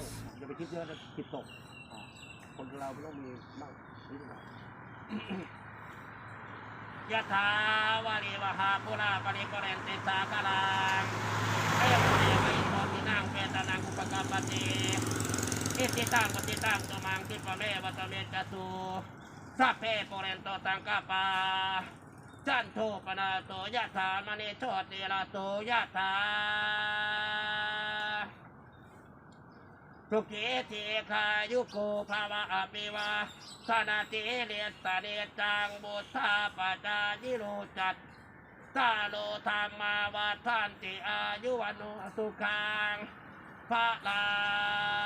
ตตกอ่าคนเราไม่ต้องมีบ้างนิดหน่อยยะถาวาริวหาปุราปริปเรนติสาคารังเอวเมวิโตตินังเปตานังอุปกปปติอิติตังปฏิตังตุมังคิปะเมวัตเมจตุสัพเพปุเรนโตตังกาปาจันโทปนาโตยะถามณีโชติระโตยะถา สุขีทีขายุโกภาวะอภิวาสนาติเลียสเดจังบุทาปจายิโรจัตตาโลธรรมาวาทันติอายุวันุสุขังพระลา